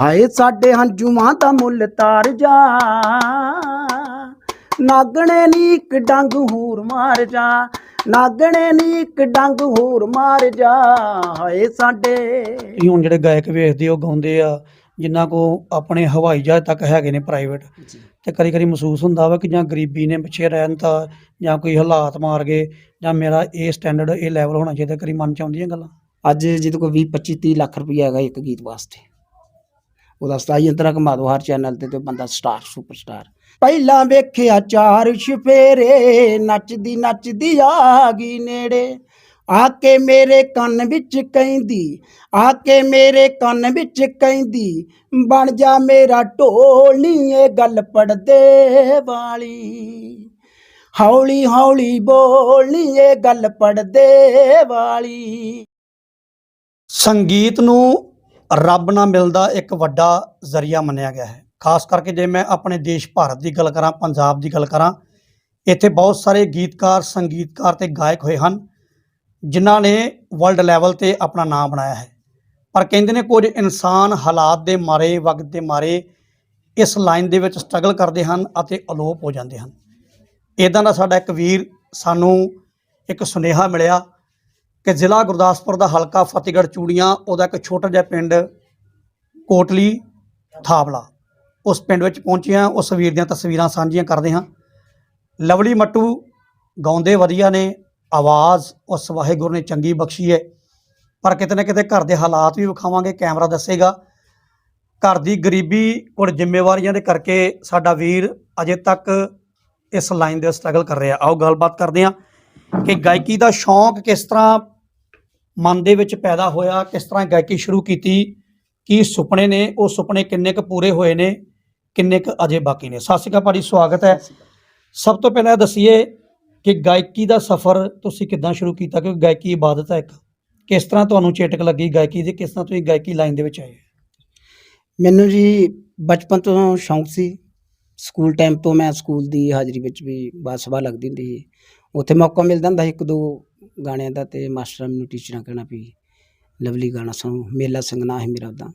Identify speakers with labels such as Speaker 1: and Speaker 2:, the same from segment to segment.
Speaker 1: ਹਾਏ ਸਾਡੇ ਹੰਝੂਆਂ ਦਾ ਮੁੱਲ ਤਾਰ ਜਾ। ਨਾਗਣੇ ਨੀ ਇੱਕ ਡੰਗ ਹੂਰ ਮਾਰ ਜਾ। ਨਾਗਣੇ ਨੀ ਇੱਕ ਡੰਗ ਹੂਰ ਮਾਰ ਜਾ। ਹਾਏ ਸਾਡੇ।
Speaker 2: ਤੁਸੀਂ ਹੁਣ ਜਿਹੜੇ ਗਾਇਕ ਵੇਖਦੇ ਹੋ ਗਾਉਂਦੇ ਆ ਜਿਨ੍ਹਾਂ ਕੋ ਆਪਣੇ ਹਵਾਈ ਜਹਾਜ਼ ਤੱਕ ਹੈਗੇ ਨੇ ਪ੍ਰਾਈਵੇਟ ਤੇ ਕਰੀ ਕਰੀ ਮਹਿਸੂਸ ਹੁੰਦਾ ਵਾ ਕਿ ਜਾਂ ਗਰੀਬੀ ਨੇ ਪਿੱਛੇ ਰਹਿਣ ਤਾਂ ਜਾਂ ਕੋਈ ਹਾਲਾਤ ਮਾਰ ਗਏ ਜਾਂ ਮੇਰਾ ਇਹ ਸਟੈਂਡਰਡ ਇਹ ਲੈਵਲ ਹੋਣਾ ਚਾਹੀਦਾ ਕਰੀ ਮਨ ਚ ਆਉਂਦੀਆਂ ਗੱਲਾਂ?
Speaker 1: ਅੱਜ ਜਿਹਦੇ ਕੋਲ 20 25 30 ਲੱਖ ਰੁਪਈਆ ਹੈਗਾ ਇੱਕ ਗੀਤ ਵਾਸਤੇ। ਉਹਦਾ ਸਤਾਈ ਅੰਤਰਾ ਕਮਾ ਦੋ ਹਰ ਚੈਨਲ ਤੇ ਤੇ ਬੰਦਾ ਸਟਾਰ ਸੁਪਰਸਟਾਰ ਪਹਿਲਾਂ ਵੇਖਿਆ ਚਾਰ ਛਫੇਰੇ ਨੱਚਦੀ ਨੱਚਦੀ ਆ ਗਈ ਨੇੜੇ। ਆ ਕੇ ਮੇਰੇ ਕੰਨ ਵਿੱਚ ਕਹਿੰਦੀ, ਆ ਕੇ ਮੇਰੇ ਕੰਨ ਵਿੱਚ ਕਹਿੰਦੀ, ਬਣ ਜਾ ਮੇਰਾ ਢੋਲ ਇਹ ਗੱਲ ਪੜਦੇ ਵਾਲੀ। ਹੌਲੀ ਹੌਲੀ ਬੋਲਣੀ ਇਹ ਗੱਲ ਪੜਦੇ ਵਾਲੀ।
Speaker 2: ਸੰਗੀਤ ਨੂੰ ਰੱਬ ਨਾਲ ਮਿਲਦਾ ਇੱਕ ਵੱਡਾ ਜ਼ਰੀਆ ਮੰਨਿਆ ਗਿਆ ਹੈ। ਖਾਸ ਕਰਕੇ ਜੇ ਮੈਂ ਆਪਣੇ ਦੇਸ਼ ਭਾਰਤ ਦੀ ਗੱਲ ਕਰਾਂ, ਪੰਜਾਬ ਦੀ ਗੱਲ ਕਰਾਂ, ਇੱਥੇ ਬਹੁਤ ਸਾਰੇ ਗੀਤਕਾਰ, ਸੰਗੀਤਕਾਰ ਤੇ ਗਾਇਕ ਹੋਏ ਹਨ, ਜਿਨ੍ਹਾਂ ਨੇ ਵਰਲਡ ਲੈਵਲ ਤੇ ਆਪਣਾ ਨਾਮ ਬਣਾਇਆ ਹੈ। ਪਰ ਕਹਿੰਦੇ ਨੇ ਕੁਝ ਇਨਸਾਨ ਹਾਲਾਤ ਦੇ ਮਾਰੇ, ਵਕਤ ਦੇ ਮਾਰੇ ਇਸ ਲਾਈਨ ਦੇ ਵਿੱਚ ਸਟਰਗਲ ਕਰਦੇ ਹਨ ਅਤੇ ਅਲੋਪ ਹੋ ਜਾਂਦੇ ਹਨ। ਇਦਾਂ ਦਾ ਸਾਡਾ ਇੱਕ ਵੀਰ ਸਾਨੂੰ ਇੱਕ ਸੁਨੇਹਾ ਮਿਲਿਆ ਕਿ ਜ਼ਿਲ੍ਹਾ ਗੁਰਦਾਸਪੁਰ ਦਾ ਹਲਕਾ ਫਤਿਹਗੜ੍ਹ ਚੂੜੀਆਂ, ਉਹਦਾ ਇੱਕ ਛੋਟਾ ਜਿਹਾ ਪਿੰਡ ਕੋਟਲੀ ਥਾਬਲਾ ਉਸ ਪਿੰਡ ਵਿੱਚ ਪਹੁੰਚੇ ਹਾਂ, ਉਸ ਵੀਰ ਦੀਆਂ ਤਸਵੀਰਾਂ ਸਾਂਝੀਆਂ ਕਰਦੇ ਹਾਂ। ਲਵਲੀ ਮੱਟੂ ਗਾਉਂਦੇ ਵਧੀਆ ਨੇ, ਆਵਾਜ਼ ਉਸ ਵਾਹਿਗੁਰੂ ਨੇ ਚੰਗੀ ਬਖਸ਼ੀ ਹੈ। ਪਰ ਕਿਤੇ ਨਾ ਕਿਤੇ ਘਰ ਦੇ ਹਾਲਾਤ ਵੀ ਵਿਖਾਵਾਂਗੇ, ਕੈਮਰਾ ਦੱਸੇਗਾ। ਘਰ ਦੀ ਗਰੀਬੀ ਔਰ ਜ਼ਿੰਮੇਵਾਰੀਆਂ ਦੇ ਕਰਕੇ ਸਾਡਾ ਵੀਰ ਅਜੇ ਤੱਕ ਇਸ ਲਾਈਨ ਦੇ ਸਟਰਗਲ ਕਰ ਰਿਹਾ। ਆਓ ਗੱਲਬਾਤ ਕਰਦੇ ਹਾਂ ਕਿ ਗਾਇਕੀ ਦਾ ਸ਼ੌਂਕ ਕਿਸ ਤਰ੍ਹਾਂ ਮਨ ਦੇ ਵਿੱਚ ਪੈਦਾ ਹੋਇਆ ਕਿਸ ਤਰ੍ਹਾਂ ਗਾਇਕੀ ਸ਼ੁਰੂ ਕੀਤੀ ਕੀ ਸੁਪਨੇ ਨੇ ਉਹ ਸੁਪਨੇ ਕਿੰਨੇ ਕੁ ਪੂਰੇ ਹੋਏ ਨੇ ਕਿੰਨੇ ਕੁ ਅਜੇ ਬਾਕੀ ਨੇ। ਸਤਿ ਸ਼੍ਰੀ ਅਕਾਲ ਭਾਜੀ ਸਵਾਗਤ ਹੈ। ਸਭ ਤੋਂ ਪਹਿਲਾਂ ਦੱਸੀਏ ਕਿ ਗਾਇਕੀ ਦਾ ਸਫ਼ਰ ਤੁਸੀਂ ਕਿੱਦਾਂ ਸ਼ੁਰੂ ਕੀਤਾ ਕਿਉਂਕਿ ਗਾਇਕੀ ਇਬਾਦਤ ਹੈ ਇੱਕ। ਕਿਸ ਤਰ੍ਹਾਂ ਤੁਹਾਨੂੰ ਚੇਟਕ ਲੱਗੀ ਗਾਇਕੀ ਦੀ ਕਿਸ ਤਰ੍ਹਾਂ ਤੁਸੀਂ ਗਾਇਕੀ ਲਾਈਨ ਦੇ ਵਿੱਚ ਆਏ?
Speaker 1: ਮੈਨੂੰ ਜੀ ਬਚਪਨ ਤੋਂ ਸ਼ੌਂਕ ਸੀ। ਸਕੂਲ ਟਾਈਮ ਤੋਂ ਮੈਂ ਸਕੂਲ ਦੀ ਹਾਜ਼ਰੀ ਵਿੱਚ ਵੀ ਬਾਤ ਸਭਾ ਲੱਗਦੀ ਹੁੰਦੀ ਸੀ। ਉੱਥੇ ਮੌਕਾ ਮਿਲਦਾ ਹੁੰਦਾ ਸੀ ਇੱਕ ਦੋ ਗਾਣਿਆਂ ਦਾ ਤੇ ਮਾਸਟਰਾਂ ਮੈਨੂੰ ਟੀਚਰਾਂ ਕਹਿਣਾ ਵੀ ਲਵਲੀ ਗਾਣਾ ਸੁਣੋ ਮੇਲਾ ਸਿੰਘ ਨਾਂ ਹੈ ਮੇਰਾ ਉਹਦਾ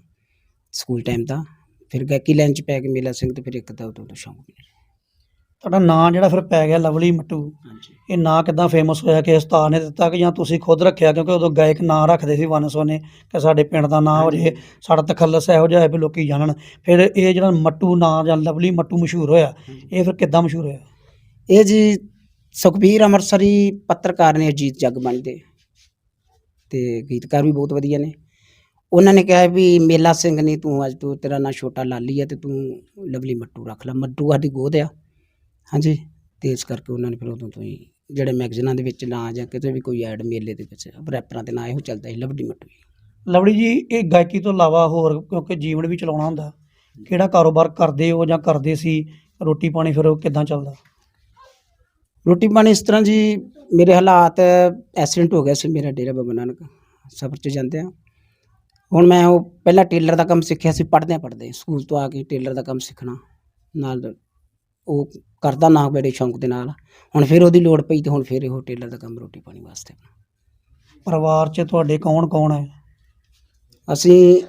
Speaker 1: ਸਕੂਲ ਟਾਈਮ ਦਾ। ਫਿਰ ਗਾਇਕੀ ਲਾਈਨ ਚ ਪੈ ਕੇ ਮੇਲਾ ਸਿੰਘ ਤੇ ਫਿਰ ਇੱਕ ਦਾ ਉਦੋਂ ਤੋਂ ਸ਼ੌਂਕ ਮਿਲਿਆ
Speaker 2: ਤੁਹਾਡਾ ਨਾਂ ਜਿਹੜਾ ਫਿਰ ਪੈ ਗਿਆ ਲਵਲੀ ਮੱਟੂ।
Speaker 1: ਹਾਂਜੀ।
Speaker 2: ਇਹ ਨਾਂ ਕਿੱਦਾਂ ਫੇਮਸ ਹੋਇਆ ਕਿ ਉਸਤਾਦ ਨੇ ਦਿੱਤਾ ਕਿ ਜਾਂ ਤੁਸੀਂ ਖੁਦ ਰੱਖਿਆ? ਕਿਉਂਕਿ ਉਦੋਂ ਗਾਇਕ ਨਾਂ ਰੱਖਦੇ ਸੀ ਵਨ ਸੋਨੇ ਕਿ ਸਾਡੇ ਪਿੰਡ ਦਾ ਨਾਂ ਹੋ ਜੇ ਸਾਡਾ ਤਖੱਲਸ ਇਹੋ ਜਿਹਾ ਹੈ ਵੀ ਲੋਕੀ ਜਾਣਨ। ਫਿਰ ਇਹ ਜਿਹੜਾ ਮੱਟੂ ਨਾਂ ਜਾਂ ਲਵਲੀ ਮੱਟੂ ਮਸ਼ਹੂਰ ਹੋਇਆ ਇਹ ਫਿਰ ਕਿੱਦਾਂ ਮਸ਼ਹੂਰ ਹੋਇਆ?
Speaker 1: ਇਹ ਜੀ ਸੁਖਬੀਰ ਅੰਮ੍ਰਿਤਸਰੀ ਪੱਤਰਕਾਰ ਨੇ ਅਜੀਤ ਜਗਬਾਣੀ ਦੇ ਤੇ ਗੀਤਕਾਰ ਵੀ ਬਹੁਤ ਵਧੀਆ ਨੇ। ਉਹਨਾਂ ਨੇ ਕਿਹਾ ਵੀ ਮੇਲਾ ਸਿੰਘ ਨੇ ਤੂੰ ਅੱਜ ਤੂੰ ਤੇਰਾ ਨਾਂ ਛੋਟਾ ਲਾਲੀ ਆ ਤੇ ਤੂੰ ਲਵਲੀ ਮੱਟੂ ਰੱਖ ਲੈ। ਮੱਟੂ ਸਾਡੀ ਗੋਦ ਆ। ਹਾਂਜੀ। ਤੇ ਇਸ ਕਰਕੇ ਉਹਨਾਂ ਨੇ ਫਿਰ ਉਦੋਂ ਤੋਂ ਹੀ ਜਿਹੜੇ ਮੈਗਜ਼ੀਨਾਂ ਦੇ ਵਿੱਚ ਨਾਂ ਜਾਂ ਕਿਤੇ ਵੀ ਕੋਈ ਐਡ ਮੇਲੇ ਦੇ ਵਿੱਚ ਰੈਪਰਾਂ ਦੇ ਨਾਂ ਇਹੋ ਚੱਲਦਾ ਸੀ, ਲਵਲੀ ਮੱਟੂ ਹੀ।
Speaker 2: ਲਵਲੀ ਜੀ, ਇਹ ਗਾਇਕੀ ਤੋਂ ਇਲਾਵਾ ਹੋਰ ਕਿਉਂਕਿ ਜੀਵਨ ਵੀ ਚਲਾਉਣਾ ਹੁੰਦਾ। ਕਿਹੜਾ ਕਾਰੋਬਾਰ ਕਰਦੇ ਹੋ ਜਾਂ ਕਰਦੇ ਸੀ? ਰੋਟੀ ਪਾਣੀ ਫਿਰ ਉਹ ਕਿੱਦਾਂ ਚੱਲਦਾ?
Speaker 1: ਰੋਟੀ ਪਾਣੀ ਇਸ ਤਰ੍ਹਾਂ ਜੀ ਮੇਰੇ ਹਾਲਾਤ ਐਕਸੀਡੈਂਟ ਹੋ ਗਿਆ ਸੀ ਮੇਰਾ ਡੇਰਾ ਬਾਬਾ ਨਾਨਕ ਸਫ਼ਰ 'ਚ ਜਾਂਦੇ ਆ ਹੁਣ ਮੈਂ ਉਹ ਪਹਿਲਾਂ ਟੇਲਰ ਦਾ ਕੰਮ ਸਿੱਖਿਆ ਸੀ ਪੜ੍ਹਦੇ ਪੜ੍ਹਦੇ ਸਕੂਲ ਤੋਂ ਆ ਕੇ ਟੇਲਰ ਦਾ ਕੰਮ ਸਿੱਖਣਾ ਨਾਲ ਉਹ ਕਰਦਾ ਨਾ ਬੜੇ ਸ਼ੌਂਕ ਦੇ ਨਾਲ। ਹੁਣ ਫਿਰ ਉਹਦੀ ਲੋੜ ਪਈ ਤੇ ਹੁਣ ਫਿਰ ਇਹ ਟੇਲਰ ਦਾ ਕੰਮ ਰੋਟੀ ਪਾਣੀ ਵਾਸਤੇ।
Speaker 2: ਪਰਿਵਾਰ 'ਚ ਤੁਹਾਡੇ ਕੌਣ ਕੌਣ ਹੈ?
Speaker 1: ਅਸੀਂ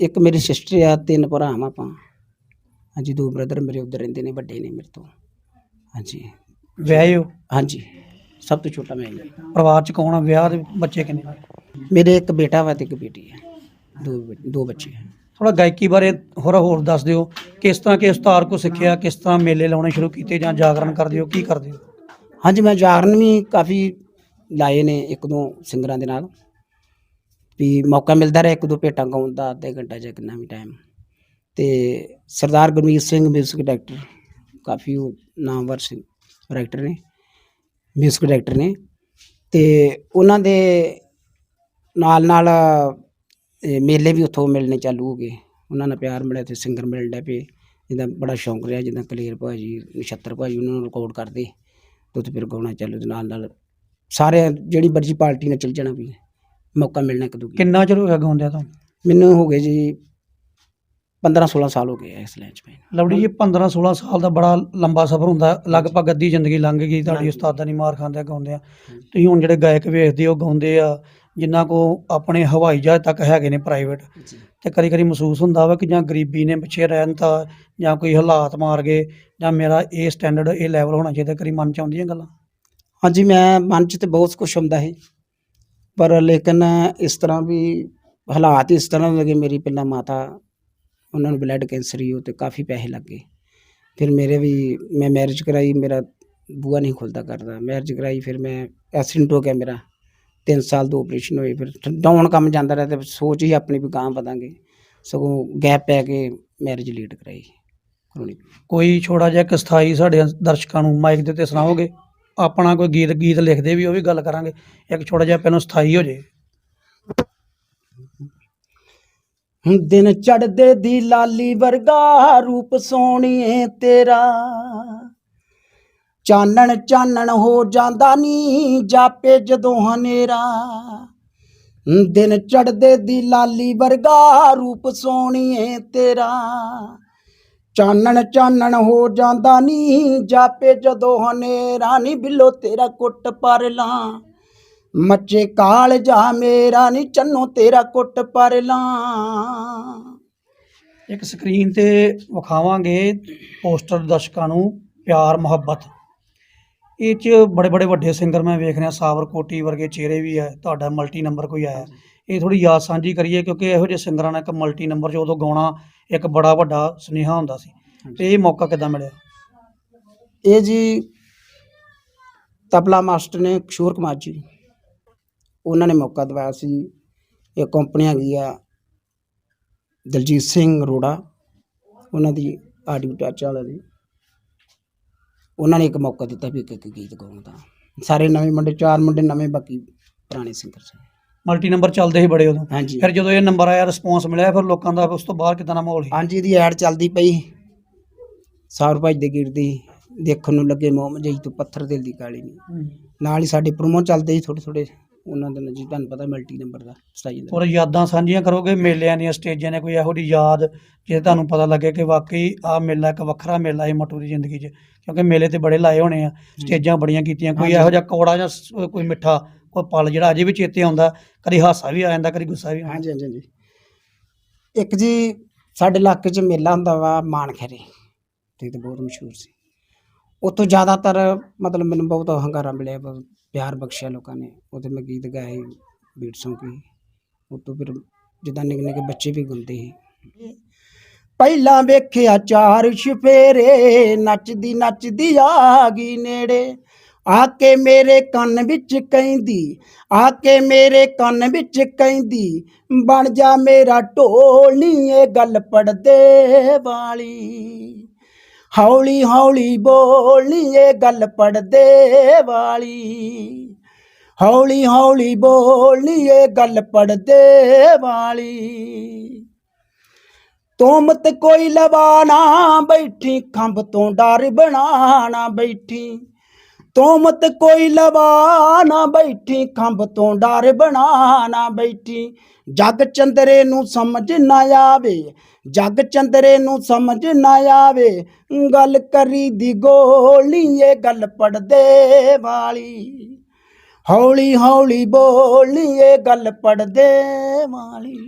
Speaker 1: ਇੱਕ ਮੇਰੀ ਸਿਸਟਰ ਆ ਤਿੰਨ ਭਰਾ ਵਾਂ ਆਪਾਂ। ਹਾਂਜੀ ਦੋ ਬ੍ਰਦਰ ਮੇਰੇ ਉੱਧਰ ਰਹਿੰਦੇ ਨੇ ਵੱਡੇ ਨੇ ਮੇਰੇ ਤੋਂ। ਹਾਂਜੀ।
Speaker 2: ਵਿਆਹੇ ਹੋ
Speaker 1: ਹਾਂਜੀ। ਸਭ ਤੋਂ ਛੋਟਾ ਮੈਂ ਹੀ ਹਾਂ।
Speaker 2: ਪਰਿਵਾਰ 'ਚ ਕੌਣ ਆ? ਵਿਆਹ ਦੇ ਬੱਚੇ ਕਿੰਨੇ
Speaker 1: ਮੇਰੇ ਇੱਕ ਬੇਟਾ ਵਾ ਤੇ ਇੱਕ ਬੇਟੀ ਹੈ ਦੋ ਬ- ਦੋ ਬੱਚੇ ਹੈ
Speaker 2: ਥੋੜਾ ਗਾਇਕੀ ਬਾਰੇ ਹੋਰ ਹੋਰ ਦੱਸ ਦਿਓ। ਕਿਸ ਤਰ੍ਹਾਂ ਕਿ ਉਸਤਾਦ ਕੋ ਸਿੱਖਿਆ? ਕਿਸ ਤਰ੍ਹਾਂ ਮੇਲੇ ਲਾਉਣੇ ਸ਼ੁਰੂ ਕੀਤੇ ਜਾਂ ਜਾਗਰਣ ਕਰਦੇ ਹੋ ਕੀ ਕਰਦੇ ਹੋ?
Speaker 1: ਹਾਂਜੀ ਮੈਂ ਜਾਗਰਨ ਵੀ ਕਾਫੀ ਲਾਏ ਨੇ ਇੱਕ ਦੋ ਸਿੰਗਰਾਂ ਦੇ ਨਾਲ। ਵੀ ਮੌਕਾ ਮਿਲਦਾ ਰਿਹਾ ਇੱਕ ਦੋ ਭੇਟਾਂ ਗਾਉਣ ਦਾ ਅੱਧੇ ਘੰਟਾ ਜਾਂ ਕਿੰਨਾ ਵੀ ਟਾਈਮ ਤੇ ਸਰਦਾਰ ਗੁਰਮੀਤ ਸਿੰਘ ਮਿਊਜ਼ਿਕ ਡਾਇਰੈਕਟਰ ਕਾਫੀ ਉਹ ਨਾਮਵਰ ਸਿੰਘ ਡਾਇਰੈਕਟਰ ਨੇ ਮਿਊਜ਼ਿਕ ਡਾਇਰੈਕਟਰ ਨੇ ਤੇ ਉਹਨਾਂ ਦੇ ਨਾਲ ਨਾਲ ਇਹ ਮੇਲੇ ਵੀ ਉੱਥੋਂ ਮਿਲਣੇ ਚਾਲੂ ਹੋ ਗਏ। ਉਹਨਾਂ ਨਾਲ ਪਿਆਰ ਮਿਲਿਆ ਤੇ ਸਿੰਗਰ ਮਿਲਣ ਡਿਆ ਪਏ। ਜਿਹਦਾ ਬੜਾ ਸ਼ੌਂਕ ਰਿਹਾ ਜਿੱਦਾਂ ਕਲੀਅਰ ਭਾਜੀ ਨਛੱਤਰ ਭਾਜੀ ਉਹਨਾਂ ਨੂੰ ਰਿਕਾਰਡ ਕਰਦੇ ਤੇ ਉੱਥੇ ਫਿਰ ਗਾਉਣਾ ਚਾਲੂ ਤੇ ਨਾਲ ਨਾਲ ਸਾਰੇ ਜਿਹੜੀ ਮਰਜ਼ੀ ਪਾਰਟੀ ਨਾਲ ਚੱਲ ਜਾਣਾ ਵੀ ਮੌਕਾ ਮਿਲਣਾ ਇੱਕ ਦੂਜੇ
Speaker 2: ਕਿੰਨਾ ਚਿਰ ਹੋ ਗਿਆ ਗਾਉਂਦਿਆਂ ਤੋਂ?
Speaker 1: ਮੈਨੂੰ ਹੋ ਗਏ ਜੀ 15 16 ਸਾਲ ਹੋ ਗਏ ਆ ਇਸ ਲਾਈਨ 'ਚ ਪਏ ਨੂੰ।
Speaker 2: ਲਵੜੀ ਜੀ 15 16 ਸਾਲ ਦਾ ਬੜਾ ਲੰਬਾ ਸਫ਼ਰ ਹੁੰਦਾ। ਲਗਭਗ ਅੱਧੀ ਜ਼ਿੰਦਗੀ ਲੰਘ ਗਈ। ਤੁਹਾਡੀ ਉਸਤਾਦਾਂ ਦੀ ਮਾਰ ਖਾਂਦਿਆਂ ਗਾਉਂਦਿਆਂ। ਤੁਸੀਂ ਹੁਣ ਜਿਹੜੇ ਗਾਇਕ ਵੇਖਦੇ ਹੋ ਗਾਉਂਦੇ ਆ ਜਿਨ੍ਹਾਂ ਕੋ ਆਪਣੇ ਹਵਾਈ ਜਹਾਜ਼ ਤੱਕ ਹੈਗੇ ਨੇ ਪ੍ਰਾਈਵੇਟ ਤੇ ਕਰੀ ਕਰੀ ਮਹਿਸੂਸ ਹੁੰਦਾ ਵਾ ਕਿ ਜਾਂ ਗਰੀਬੀ ਨੇ ਪਿੱਛੇ ਰਹਿਣ ਤਾਂ ਜਾਂ ਕੋਈ ਹਾਲਾਤ ਮਾਰ ਗਏ ਜਾਂ ਮੇਰਾ ਇਹ ਸਟੈਂਡਰਡ ਇਹ ਲੈਵਲ ਹੋਣਾ ਚਾਹੀਦਾ। ਕਰੀ ਮਨ ਚ ਆਉਂਦੀਆਂ ਗੱਲਾਂ?
Speaker 1: ਹਾਂਜੀ ਮੈਂ ਮਨ 'ਚ ਤੇ ਬਹੁਤ ਕੁਛ ਹੁੰਦਾ ਹੈ ਪਰ ਲੇਕਿਨ ਇਸ ਤਰ੍ਹਾਂ ਵੀ ਹਾਲਾਤ ਇਸ ਤਰ੍ਹਾਂ ਲੱਗੇ ਮੇਰੀ ਪਹਿਲਾਂ ਮਾਤਾ ਉਹਨਾਂ ਨੂੰ ਬਲੱਡ ਕੈਂਸਰ ਹੀ ਉਹ ਅਤੇ ਕਾਫੀ ਪੈਸੇ ਲੱਗ ਗਏ। ਫਿਰ ਮੇਰੇ ਵੀ, ਮੈਂ ਮੈਰਿਜ ਕਰਵਾਈ ਮੇਰਾ ਬੂਹਾ ਨਹੀਂ ਖੁੱਲਦਾ ਕਰਦਾ। ਮੈਰਿਜ ਕਰਵਾਈ ਫਿਰ ਮੈਂ ਐਕਸੀਡੈਂਟ ਹੋ ਗਿਆ ਮੇਰਾ। ਤਿੰਨ ਸਾਲ ਤੋਂ ਆਪਰੇਸ਼ਨ ਹੋਏ, ਫਿਰ ਡਾਊਨ ਕੰਮ ਜਾਂਦਾ ਰਿਹਾ ਤੇ ਸੋਚ ਹੀ ਆਪਣੀ ਵੀ ਗਾਂ ਵਧਾਂਗੇ। ਸਗੋਂ ਗੈਪ ਪੈ ਕੇ ਮੈਰਿਜ ਲੇਟ ਕਰਾਈ। ਕਰੋਨੀ
Speaker 2: ਕੋਈ ਛੋੜਾ ਜਿਹਾ ਇੱਕ ਸਥਾਈ ਸਾਡੇ ਦਰਸ਼ਕਾਂ ਨੂੰ ਮਾਈਕ ਦੇ ਉੱਤੇ ਸੁਣਾਓਗੇ? ਆਪਣਾ ਕੋਈ ਗੀਤ ਗੀਤ ਲਿਖਦੇ ਵੀ, ਉਹ ਵੀ ਗੱਲ ਕਰਾਂਗੇ। ਇੱਕ ਛੋੜਾ ਜਿਹਾ ਪਹਿਲਾਂ ਸਥਾਈ ਹੋ ਜੇ।
Speaker 1: ਦਿਨ ਚੜਦੇ ਦੀ ਲਾਲੀ ਵਰਗਾ ਰੂਪ ਸੋਹਣੀਏ ਤੇਰਾ। ਚਾਨਣ ਚਾਨਣ ਹੋ ਜਾਂਦਾ ਨੀ ਜਾਪੇ ਜਦੋਂ ਹਨੇਰਾ। ਦਿਨ ਚੜਦੇ ਦੀ ਲਾਲੀ ਵਰਗਾ ਰੂਪ ਸੋਹਣੀਏ ਤੇਰਾ। ਚਾਨਣ ਚਾਨਣ ਹੋ ਜਾਂਦਾ ਨੀ ਜਾਪੇ ਜਦੋਂ ਹਨੇਰਾ। ਨੀ ਬਿੱਲੋ ਤੇਰਾ ਕੁੱਟ ਪਰ ਲਾਂ। ਮੱਚੇ ਕਾਲ ਜਾ ਮੇਰਾ ਨੀ ਚੰਨੋ ਤੇਰਾ ਕੁੱਟ ਪਰ ਲਾਂ।
Speaker 2: ਇੱਕ ਸਕਰੀਨ ਤੇ ਵਿਖਾਵਾਂਗੇ ਪੋਸਟਰ ਦਰਸ਼ਕਾਂ ਨੂੰ ਪਿਆਰ ਮੁਹੱਬਤ। ਇਹ ਚ ਬੜੇ ਬੜੇ ਵੱਡੇ ਸਿੰਗਰ ਮੈਂ ਵੇਖ ਰਿਹਾ ਸਾਵਰ ਕੋਟੀ ਵਰਗੇ ਚਿਹਰੇ ਵੀ ਹੈ ਤੁਹਾਡਾ ਮਲਟੀ ਨੰਬਰ ਕੋਈ ਆਇਆ। ਇਹ ਥੋੜੀ ਯਾਦ ਸਾਂਝੀ ਕਰੀਏ ਕਿਉਂਕਿ ਇਹੋ ਜਿਹੇ ਸਿੰਗਰਾਂ ਨਾਲ ਇੱਕ ਮਲਟੀ ਨੰਬਰ 'ਚ ਉਦੋਂ ਗਾਉਣਾ ਇੱਕ ਬੜਾ ਵੱਡਾ ਸੁਨੇਹਾ ਹੁੰਦਾ ਸੀ। ਤੇ ਇਹ ਮੌਕਾ ਕਿੱਦਾਂ ਮਿਲਿਆ?
Speaker 1: ਇਹ ਜੀ ਤਬਲਾ ਮਾਸਟਰ ਨੇ ਕਿਸ਼ੋਰ ਕੁਮਾਰ ਜੀ ਉਹਨਾਂ ਨੇ ਮੌਕਾ ਦਿਵਾਇਆ ਸੀ। ਇਹ ਕੰਪਨੀ ਹੈਗੀ ਆ ਦਲਜੀਤ ਸਿੰਘ ਅਰੋੜਾ ਉਹਨਾਂ ਦੀ ਆਡੀਓ ਟੱਚ ਵਾਲੇ ਦੀ। ਉਹਨਾਂ ਨੇ ਇੱਕ ਮੌਕਾ ਦਿੱਤਾ ਵੀ ਇੱਕ ਇੱਕ ਗੀਤ ਗਾਉਣ ਦਾ। ਸਾਰੇ ਨਵੇਂ ਮੁੰਡੇ ਚਾਰ ਮੁੰਡੇ ਨਵੇਂ ਬਾਕੀ ਪੁਰਾਣੇ ਸਿੰਗਰ ਸੀ।
Speaker 2: ਮਲਟੀ ਨੰਬਰ ਚੱਲਦੇ ਸੀ ਬੜੇ ਉਦੋਂ।
Speaker 1: ਹਾਂਜੀ।
Speaker 2: ਫਿਰ ਜਦੋਂ ਇਹ ਨੰਬਰ ਆਇਆ ਰਿਸਪੌਂਸ ਮਿਲਿਆ ਫਿਰ ਲੋਕਾਂ ਦਾ ਉਸ ਤੋਂ ਬਾਅਦ ਕਿਦਾਂ ਦਾ ਮਾਹੌਲ ਸੀ?
Speaker 1: ਹਾਂਜੀ ਇਹਦੀ ਐਡ ਚੱਲਦੀ ਪਈ। ਸੌਰ ਭਾਈ ਦੇ ਗਿਰਦੀ ਦੇਖਣ ਨੂੰ ਲੱਗੇ ਮੋਮ ਜਈ ਤੂੰ ਪੱਥਰ ਦਿਲ ਦੀ ਕਾਲੀ ਨਹੀਂ ਨਾਲ ਹੀ ਸਾਡੇ ਪ੍ਰੋਮੋ ਚੱਲਦੇ ਸੀ ਥੋੜੇ ਥੋੜੇ ਉਹਨਾਂ ਦੇ ਜੀ ਤੁਹਾਨੂੰ ਪਤਾ ਮਲਟੀ ਨੰਬਰ ਦਾ ਸਟਾਈ ਦਾ।
Speaker 2: ਔਰ ਯਾਦਾਂ ਸਾਂਝੀਆਂ ਕਰੋਗੇ ਮੇਲਿਆਂ ਦੀਆਂ ਸਟੇਜਾਂ ਨੇ ਕੋਈ ਇਹੋ ਜਿਹੀ ਯਾਦ ਜੇ ਤੁਹਾਨੂੰ ਪਤਾ ਲੱਗੇ ਕਿ ਵਾਕਈ ਆ ਮੇਲਾ ਇੱਕ ਵੱਖਰਾ ਮੇਲਾ ਹੈ ਮਟੂ ਦੀ ਜ਼ਿੰਦਗੀ 'ਚ ਕਿਉਂਕਿ ਮੇਲੇ ਤੇ ਬੜੇ ਲਾਏ ਹੋਣੇ ਆ ਸਟੇਜਾਂ ਬੜੀਆਂ ਕੀਤੀਆਂ ਕੋਈ। ਇਹੋ ਜਿਹਾ ਕੌੜਾ ਜਾਂ ਸ- ਕੋਈ ਮਿੱਠਾ ਕੋਈ ਪਲ ਜਿਹੜਾ ਅਜੇ ਵੀ ਚੇਤੇ ਆਉਂਦਾ ਕਦੀ ਹਾਸਾ ਵੀ ਆ ਜਾਂਦਾ ਕਦੀ ਗੁੱਸਾ ਵੀ
Speaker 1: ਹਾਂਜੀ ਹਾਂਜੀ ਹਾਂਜੀ। ਇੱਕ ਜੀ ਸਾਡੇ ਇਲਾਕੇ 'ਚ ਮੇਲਾ ਹੁੰਦਾ ਵਾ ਮਾਨ ਖੈਰੇ ਤੇ ਤੇ ਬਹੁਤ ਮਸ਼ਹੂਰ ਸੀ। ਉੱਥੋਂ ਜ਼ਿਆਦਾਤਰ ਮਤਲਬ ਮੈਨੂੰ ਬਹੁਤ ਹੰਗਾਰਾ ਮਿਲਿਆ ਬਹੁਤ ਪਿਆਰ ਬਖਸ਼ਿਆ ਲੋਕਾਂ ਨੇ ਉਹਦੇ ਮੈਂ ਗੀਤ ਗਾਏ ਬੀਟ ਸੌਂਗ ਵੀ ਉਤੋਂ ਫਿਰ ਜਿੱਦਾਂ ਨਿੱਕੇ ਨਿੱਕੇ ਬੱਚੇ ਵੀ ਗਾਉਂਦੇ ਸੀ ਪਹਿਲਾਂ ਵੇਖਿਆ ਚਾਰ ਸ਼ਫੇਰੇ ਨੱਚਦੀ ਨੱਚਦੀ ਆ ਗਈ ਨੇੜੇ ਆ ਕੇ ਮੇਰੇ ਕੰਨ ਵਿੱਚ ਕਹਿੰਦੀ ਆ ਕੇ ਮੇਰੇ ਕੰਨ ਵਿੱਚ ਕਹਿੰਦੀ ਬਣ ਜਾ ਮੇਰਾ ਢੋਲ ਨੀ ਇਹ ਗੱਲ ਪੜਦੇ ਵਾਲੀ ਹੌਲੀ ਹੌਲੀ ਬੋਲਨੀ ਗੱਲ ਪੜਦੇ ਵਾਲੀ। ਹੌਲੀ ਹੌਲੀ ਬੋਲਨੀ ਗੱਲ ਪੜਦੇ ਵਾਲੀ। ਤੋਮਤ ਕੋਈ ਲਵਾਣਾ ਬੈਠੀ, ਖੰਭ ਤੋਂ ਡਰ ਬਣਾਣਾ ਬੈਠੀ। ਤੋਮਤ ਕੋਈ ਲਵਾ ਨਾ ਬੈਠੀ, ਖੰਭ ਤੋਂ ਡਰ ਬਣਾ ਨਾ ਬੈਠੀ। ਜਗ ਚੰਦਰੇ ਨੂੰ ਸਮਝ ਨਾ ਆਵੇ, ਜਗ ਚੰਦਰੇ ਨੂੰ ਸਮਝ ਨਾ ਆਵੇ। ਗੱਲ ਕਰੀ ਦੀ ਗੋਲੀ ਇਹ ਗੱਲ ਪੜਦੇ ਵਾਲੀ। ਹੌਲੀ ਹੌਲੀ ਬੋਲੀ ਇਹ ਗੱਲ ਪੜਦੇ ਵਾਲੀ।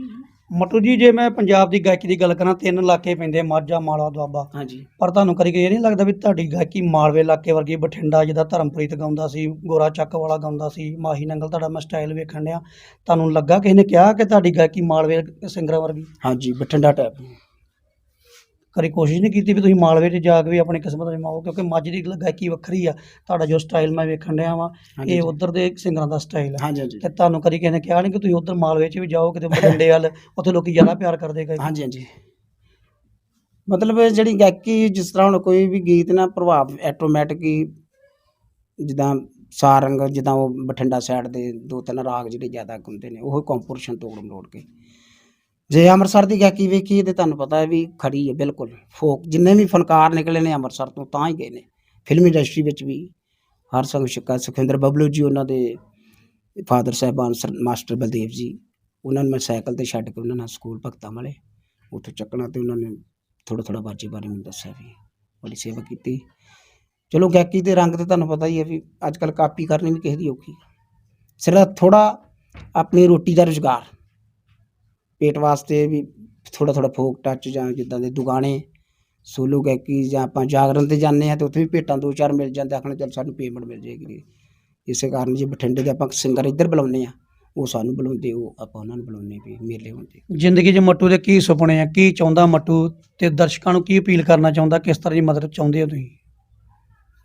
Speaker 2: ਮਟੂ ਜੀ ਜੇ ਮੈਂ ਪੰਜਾਬ ਦੀ ਗਾਇਕੀ ਦੀ ਗੱਲ ਕਰਾਂ ਤਿੰਨ ਇਲਾਕੇ ਪੈਂਦੇ ਮਾਝਾ ਮਾਲਾ ਦੁਆਬਾ।
Speaker 1: ਹਾਂਜੀ।
Speaker 2: ਪਰ ਤੁਹਾਨੂੰ ਕਦੀ ਇਹ ਨਹੀਂ ਲੱਗਦਾ ਵੀ ਤੁਹਾਡੀ ਗਾਇਕੀ ਮਾਲਵੇ ਇਲਾਕੇ ਵਰਗੀ ਬਠਿੰਡਾ ਜਿਹਦਾ ਧਰਮਪ੍ਰੀਤ ਗਾਉਂਦਾ ਸੀ ਗੋਰਾ ਚੱਕ ਵਾਲਾ ਗਾਉਂਦਾ ਸੀ ਮਾਹੀ ਨੰਗਲ ਤੁਹਾਡਾ ਮੈਂ ਸਟਾਈਲ ਵੇਖਣ ਡਿਆ। ਤੁਹਾਨੂੰ ਲੱਗਾ ਕਿਸੇ ਨੇ ਕਿਹਾ ਕਿ ਤੁਹਾਡੀ ਗਾਇਕੀ ਮਾਲਵੇ ਸਿੰਗਰਾਂ ਵਰਗੀ?
Speaker 1: ਹਾਂਜੀ ਬਠਿੰਡਾ ਟੈਪ
Speaker 2: ਕਦੀ ਕੋਸ਼ਿਸ਼ ਨਹੀਂ ਕੀਤੀ ਵੀ ਤੁਸੀਂ ਮਾਲਵੇ 'ਚ ਜਾ ਕੇ ਵੀ ਆਪਣੀ ਕਿਸਮਤ ਅਜਮਾਓ ਕਿਉਂਕਿ ਮਾਝੇ ਦੀ ਗਾਇਕੀ ਵੱਖਰੀ ਆ। ਤੁਹਾਡਾ ਜੋ ਸਟਾਈਲ ਮੈਂ ਵੇਖਣ ਡਿਆ ਵਾਂ ਇਹ ਉਧਰ ਦੇ ਸਿੰਗਰਾਂ ਦਾ ਸਟਾਈਲ
Speaker 1: ਹਾਂਜੀ
Speaker 2: ਤੇ ਤੁਹਾਨੂੰ ਕਦੀ ਕਿਸੇ ਨੇ ਕਿਹਾ ਨਹੀਂ ਕਿ ਤੁਸੀਂ ਉਧਰ ਮਾਲਵੇ 'ਚ ਵੀ ਜਾਓ ਕਿਤੇ ਬਠਿੰਡੇ ਵੱਲ ਉੱਥੇ ਲੋਕੀ ਜ਼ਿਆਦਾ ਪਿਆਰ ਕਰਦੇ ਗਏ।
Speaker 1: ਹਾਂਜੀ ਹਾਂਜੀ। ਮਤਲਬ ਜਿਹੜੀ ਗਾਇਕੀ ਜਿਸ ਤਰ੍ਹਾਂ ਹੁਣ ਕੋਈ ਵੀ ਗੀਤ ਨਾ ਪ੍ਰਭਾਵ ਆਟੋਮੈਟਿਕ ਹੀ ਜਿੱਦਾਂ ਸਾਰੰਗ ਜਿੱਦਾਂ ਉਹ ਬਠਿੰਡਾ ਸਾਈਡ ਦੇ ਦੋ ਤਿੰਨ ਰਾਗ ਜਿਹੜੇ ਜ਼ਿਆਦਾ ਹੁੰਦੇ ਨੇ ਉਹ ਕੰਪੋਜੀਸ਼ਨ ਤੋੜ ਮਰੋੜ ਕੇ ਜੇ ਅੰਮ੍ਰਿਤਸਰ ਦੀ ਗਾਇਕੀ ਵੇਖੀਏ ਤੇ ਤੁਹਾਨੂੰ ਪਤਾ ਹੈ ਵੀ ਖੜੀ ਹੈ ਬਿਲਕੁਲ। ਫੋਕ, ਜਿੰਨੇ ਵੀ ਫਨਕਾਰ ਨਿਕਲੇ ਨੇ ਅੰਮ੍ਰਿਤਸਰ ਤੋਂ, ਤਾਂ ਹੀ ਗਏ ਨੇ। ਫਿਲਮ ਇੰਡਸਟਰੀ ਵਿੱਚ ਵੀ ਹਰ ਸੰਗ ਸ਼ਿਕਾ, ਸੁਖਿੰਦਰ ਬਬਲੂ ਜੀ, ਉਹਨਾਂ ਦੇ ਫਾਦਰ ਸਾਹਿਬਾਨ ਸਰ, ਮਾਸਟਰ ਬਲਦੇਵ ਜੀ, ਉਹਨਾਂ ਨੂੰ ਮੈਂ ਸਾਈਕਲ ਤੇ ਛੱਡ ਕੇ ਉਹਨਾਂ ਨਾਲ ਸਕੂਲ ਭਗਤਾਂ ਵਾਲੇ ਉੱਥੋਂ ਚੱਕਣਾ ਤੇ ਉਹਨਾਂ ਨੇ ਥੋੜਾ ਥੋੜਾ ਬਾਜੇ ਬਾਰੇ ਮੈਨੂੰ ਦੱਸਿਆ ਵੀ ਬੜੀ ਸੇਵਾ ਕੀਤੀ। ਚਲੋ ਗਾਇਕੀ ਦੇ ਰੰਗ ਤੇ ਤੁਹਾਨੂੰ ਪਤਾ ਹੀ ਹੈ ਵੀ ਅੱਜ ਕੱਲ ਕਾਪੀ ਕਰਨੀ ਵੀ ਕਿਸੇ ਦੀ ਔਖੀ ਸਿਰਫ ਥੋੜਾ ਆਪਣੀ ਰੋਟੀ ਦਾ ਰੁਜ਼ਗਾਰ। ਪੇਟ ਵਾਸਤੇ ਵੀ ਥੋੜਾ ਥੋੜਾ ਫੋਕ ਟੱਚ ਜਾਂ ਜਿੱਦਾਂ ਦੇ ਦੁਗਾਣੇ ਸੋਲੋ ਗਾਇਕੀ ਜਾਂ ਆਪਾਂ ਜਾਗਰਣ ਤੇ ਜਾਂਦੇ ਆ ਤੇ ਉੱਥੇ ਵੀ ਭੇਟਾਂ ਦੋ ਚਾਰ ਮਿਲ ਜਾਂਦੇ ਆਖਣ ਚੱਲ ਸਾਨੂੰ ਪੇਮੈਂਟ ਮਿਲ ਜਾਏਗੀ ਇਸੇ ਕਾਰਨ ਜੇ ਬਠਿੰਡੇ ਦੇ ਆਪਾਂ ਸਿੰਗਰ ਇੱਧਰ ਬੁਲਾਉਂਦੇ ਆ ਉਹ ਸਾਨੂੰ ਬੁਲਾਉਂਦੇ ਉਹ ਆਪਾਂ ਉਹਨਾਂ ਨੂੰ ਬੁਲਾਉਂਦੇ ਵੀ ਮੇਲੇ ਹੁੰਦੇ।
Speaker 2: ਜ਼ਿੰਦਗੀ 'ਚ ਮੱਟੂ ਦੇ ਕੀ ਸੁਪਨੇ ਆ ਕੀ ਚਾਹੁੰਦਾ ਮੱਟੂ ਤੇ ਦਰਸ਼ਕਾਂ ਨੂੰ ਕੀ ਅਪੀਲ ਕਰਨਾ ਚਾਹੁੰਦਾ ਕਿਸ ਤਰ੍ਹਾਂ ਦੀ ਮਦਦ ਚਾਹੁੰਦੇ ਹੋ ਤੁਸੀਂ?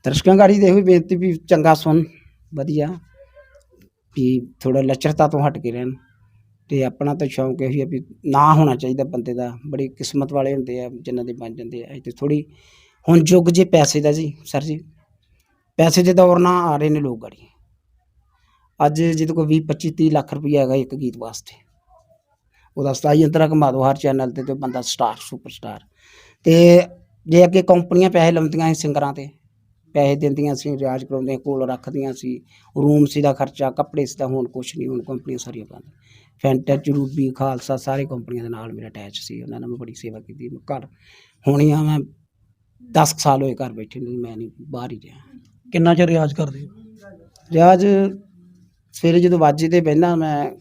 Speaker 1: ਦਰਸ਼ਕਾਂ ਗਾੜੀ ਦੇ ਇਹੋ ਹੀ ਬੇਨਤੀ ਵੀ ਚੰਗਾ ਸੁਣ ਵਧੀਆ ਵੀ ਥੋੜਾ ਲੱਚਰਤਾ ਤੋਂ ਹਟ ਕੇ ਰਹਿਣ। ਤੇ ਆਪਣਾ ਤਾਂ ਸ਼ੌਂਕ ਇਹੀ ਹੈ ਵੀ ਨਾ ਹੋਣਾ ਚਾਹੀਦਾ ਬੰਦੇ ਦਾ, ਬੜੀ ਕਿਸਮਤ ਵਾਲੇ ਹੁੰਦੇ ਆ ਜਿਨ੍ਹਾਂ ਦੇ ਬਣ ਜਾਂਦੇ ਆ। ਤੇ ਥੋੜੀ ਹੁਣ ਯੁੱਗ ਜੇ ਪੈਸੇ ਦਾ ਜੀ, ਸਰ ਜੀ, ਪੈਸੇ ਦੇ ਦੌਰ ਨਾਲ ਆ ਰਹੇ ਨੇ ਲੋਕ ਗਾੜੀ। ਅੱਜ ਜਿਹਦੇ ਕੋਲ 20 25 30 ਲੱਖ ਰੁਪਈਆ ਹੈਗਾ ਇੱਕ ਗੀਤ ਵਾਸਤੇ। ਉਹਦਾ ਸਤਾਈ ਅੰਤਰਾ ਕਮਾ ਦੋ ਹਰ ਚੈਨਲ ਤੇ ਤੇ ਬੰਦਾ ਸਟਾਰ, ਸੁਪਰਸਟਾਰ। ਤੇ ਜੇ ਅੱਗੇ ਕੰਪਨੀਆਂ ਪੈਸੇ ਲਾਉਂਦੀਆਂ ਸੀ ਸਿੰਗਰਾਂ ਤੇ, ਪੈਸੇ ਦਿੰਦੀਆਂ ਸੀ ਰਿਆਜ਼ ਕਰਾਉਂਦੀਆਂ, ਕੋਲ ਰੱਖਦੀਆਂ ਸੀ, ਰੂਮ ਸੀ ਦਾ ਖਰਚਾ, ਕੱਪੜੇ ਸੀ ਦਾ ਹੁਣ ਕੁਛ ਨਹੀਂ, ਹੁਣ ਕੰਪਨੀਆਂ ਸਾਰੀਆਂ ਬੰਦ। ਫੈਂਟੈਚ ਰੂਬੀ ਖਾਲਸਾ ਸਾਰੇ ਕੰਪਨੀਆਂ ਦੇ ਨਾਲ ਮੇਰਾ ਅਟੈਚ ਸੀ ਉਹਨਾਂ ਨਾਲ ਮੈਂ ਬੜੀ ਸੇਵਾ ਕੀਤੀ। ਮੈਂ ਘਰ ਹੋਣੀ ਆ ਮੈਂ 10 ਸਾਲ ਹੋਏ ਘਰ ਬੈਠੇ ਨੂੰ ਮੈਂ ਨਹੀਂ ਬਾਹਰ ਹੀ ਰਿਹਾ।
Speaker 2: ਕਿੰਨਾ ਚਿਰ ਰਿਆਜ਼ ਕਰਦੇ ਹੋ?
Speaker 1: ਰਿਆਜ਼ ਸਵੇਰੇ ਜਦੋਂ ਵਾਜੇ ਤੇ ਬਹਿੰਦਾ ਮੈਂ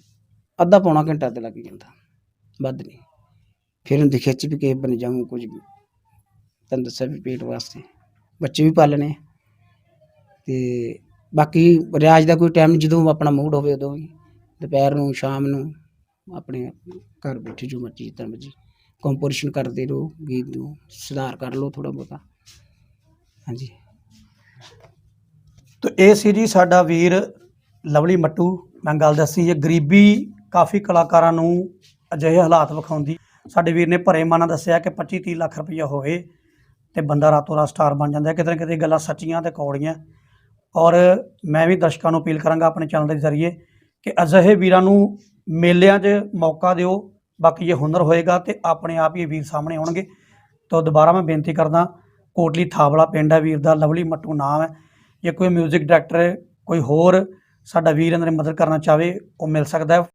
Speaker 1: ਅੱਧਾ ਪੌਣਾ ਘੰਟਾ ਤੇ ਲੱਗ ਜਾਂਦਾ ਵੱਧ ਨਹੀਂ। ਫਿਰ ਉਹਦੀ ਖਿੱਚ ਵੀ ਕਿਸੇ ਬਣ ਜਾਊਂ ਕੁਝ ਵੀ ਤੈਨੂੰ ਦੱਸਿਆ ਵੀ ਪੇਟ ਵਾਸਤੇ। ਬੱਚੇ ਵੀ ਪਾਲਣੇ ਤੇ ਬਾਕੀ ਰਿਆਜ਼ ਦਾ ਕੋਈ ਟਾਈਮ ਜਦੋਂ ਆਪਣਾ ਮੂਡ ਹੋਵੇ ਉਦੋਂ ਵੀ। ਦੁਪਹਿਰ ਨੂੰ, ਸ਼ਾਮ ਨੂੰ ਆਪਣੇ ਘਰ ਬੈਠੇ ਜੋ ਮਰਜ਼ੀ, ਜਿੱਦਾਂ ਮਰਜ਼ੀ ਕੰਪੋਜੀਸ਼ਨ ਕਰਦੇ ਰਹੋ, ਗੀਤ ਨੂੰ ਸੁਧਾਰ ਕਰ ਲਓ ਥੋੜ੍ਹਾ ਬਹੁਤਾ। ਹਾਂਜੀ।
Speaker 2: ਤੇ ਇਹ ਸੀ ਜੀ ਸਾਡਾ ਵੀਰ ਲਵਲੀ ਮੱਟੂ। ਮੈਂ ਗੱਲ ਦੱਸੀ ਇਹ ਗਰੀਬੀ ਕਾਫੀ ਕਲਾਕਾਰਾਂ ਨੂੰ ਅਜਿਹੇ ਹਾਲਾਤ ਵਿਖਾਉਂਦੀ। ਸਾਡੇ ਵੀਰ ਨੇ ਭਰੇ ਮਨ ਨਾਲ ਦੱਸਿਆ ਕਿ 25 30 ਲੱਖ ਰੁਪਈਆ ਹੋਵੇ ਤੇ ਬੰਦਾ ਰਾਤੋਂ ਰਾਤ ਸਟਾਰ ਬਣ ਜਾਂਦਾ, ਕਿਤੇ ਨਾ ਕਿਤੇ ਗੱਲਾਂ ਸੱਚੀਆਂ ਤੇ ਕੌੜੀਆਂ। ਔਰ ਮੈਂ ਵੀ ਦਰਸ਼ਕਾਂ ਨੂੰ ਅਪੀਲ ਕਰਾਂਗਾ ਆਪਣੇ ਚੈਨਲ ਦੇ ਜ਼ਰੀਏ ਕਿ ਅਜਿਹੇ ਵੀਰਾਂ ਨੂੰ ਮੇਲਿਆਂ 'ਚ ਮੌਕਾ ਦਿਓ। ਬਾਕੀ ਜੇ ਹੁਨਰ ਹੋਏਗਾ ਤੇ ਆਪਣੇ ਆਪ ਹੀ ਇਹ ਵੀਰ ਸਾਹਮਣੇ ਆਉਣਗੇ। ਤਾਂ ਦੁਬਾਰਾ ਮੈਂ ਬੇਨਤੀ ਕਰਦਾ, ਕੋਟਲੀ ਥਾਵਲਾ ਪਿੰਡ ਹੈ ਵੀਰ ਦਾ, ਲਵਲੀ ਮੱਟੂ ਨਾਮ ਹੈ। ਜੇ ਕੋਈ 뮤직 ਡਾਇਰੈਕਟਰ ਕੋਈ ਹੋਰ ਸਾਡਾ ਵੀਰ ਇਹਨਾਂ ਦੀ ਮਦਦ ਕਰਨਾ ਚਾਹਵੇ, ਉਹ ਮਿਲ ਸਕਦਾ ਹੈ।